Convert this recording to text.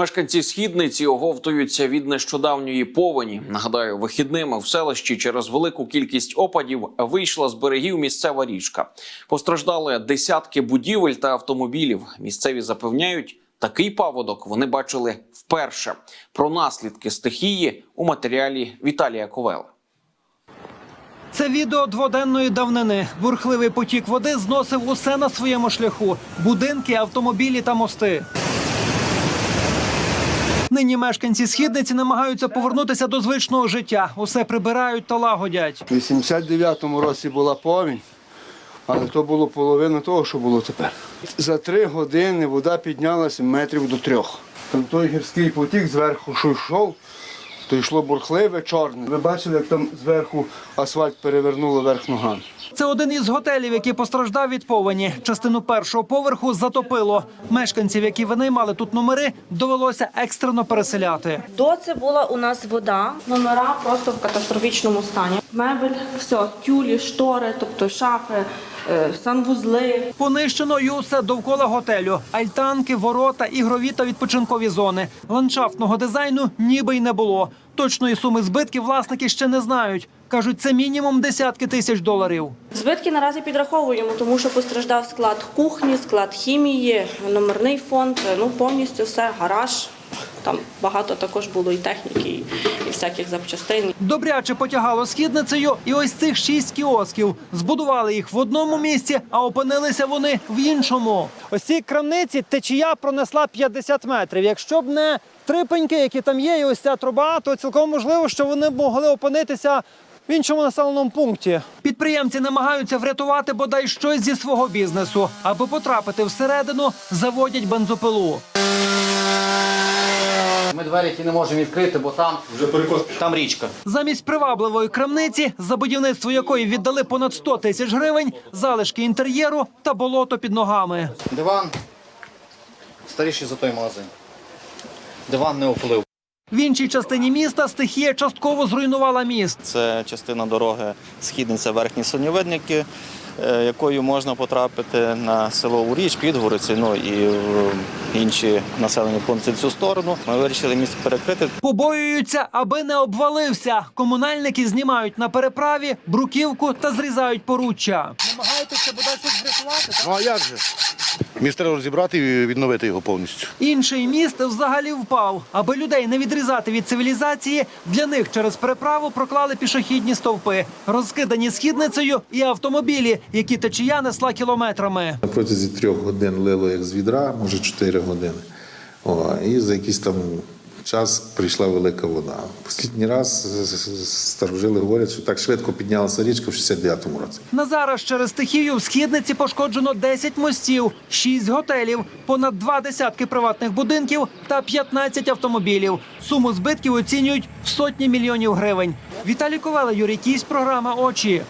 Мешканці східниці оговтуються від нещодавньої повені. Нагадаю, вихідними в селищі через велику кількість опадів вийшла з берегів місцева річка. Постраждали десятки будівель та автомобілів. Місцеві запевняють, такий паводок вони бачили вперше. Про наслідки стихії у матеріалі Віталія Ковела. Це відео дводенної давнини. Бурхливий потік води зносив усе на своєму шляху: будинки, автомобілі та мости. Нині мешканці східниці намагаються повернутися до звичного життя. Усе прибирають та лагодять. У 89-му році була повінь, але то було половина того, що було тепер. За три години вода піднялася метрів до трьох. Там той гірський потік зверху, що йшов, то йшло бурхливе, чорне. Ви бачили, як там зверху асфальт перевернуло верх ногами. Це один із готелів, який постраждав від повені. Частину першого поверху затопило. Мешканців, які винаймали тут номери, довелося екстрено переселяти. До це була у нас вода, номера просто в катастрофічному стані. Мебель, все, тюлі, штори, тобто шафи, е, санвузли. Понищено і усе довкола готелю: альтанки, ворота, ігрові та відпочинкові зони. Ландшафтного дизайну ніби й не було. Точної суми збитків власники ще не знають. кажуть, це мінімум десятки тисяч доларів. Збитки наразі підраховуємо, тому що постраждав склад кухні, склад хімії, номерний фонд, ну повністю все, гараж. Там багато також було і техніки, і, всяких запчастин. Добряче потягало східницею, і ось цих шість кіосків. Збудували їх в одному місці, а опинилися вони в іншому. Ось цій крамниці течія пронесла 50 метрів. Якщо б не трипеньки, які там є, і ось ця труба, то цілком можливо, що вони могли опинитися. В іншому населеному пункті підприємці намагаються врятувати бодай щось зі свого бізнесу, аби потрапити всередину, заводять бензопилу. Ми двері ті не можемо відкрити, бо там вже там річка. Замість привабливої крамниці, за будівництво якої віддали понад 100 тисяч гривень, залишки інтер'єру та болото під ногами. Диван старіший за той магазин. Диван не оплив. В іншій частині міста стихія частково зруйнувала міст. Це частина дороги Східниця Верхні Сонєвидники, е, якою можна потрапити на село Уріч, Підгориці, ну і в інші населені пункти в цю сторону. Ми вирішили місто перекрити. Побоюються, аби не обвалився. Комунальники знімають на переправі бруківку та зрізають поруччя. Намагаєтеся бодай щось врятувати. Ну а як же? Міст треба розібрати і відновити його повністю. Інший міст взагалі впав. Аби людей не відрізати від цивілізації, для них через переправу проклали пішохідні стовпи, розкидані східницею і автомобілі, які течія несла кілометрами. Протягом протязі трьох годин лило як з відра, може чотири години. О, і за якісь там час прийшла велика вода. Останній раз старожили говорять, що так швидко піднялася річка в 69-му році. На зараз через стихію в східниці пошкоджено 10 мостів, 6 готелів, понад два десятки приватних будинків та 15 автомобілів. Суму збитків оцінюють в сотні мільйонів гривень. Віталій Ковела, Юрій Кісь, програма Очі.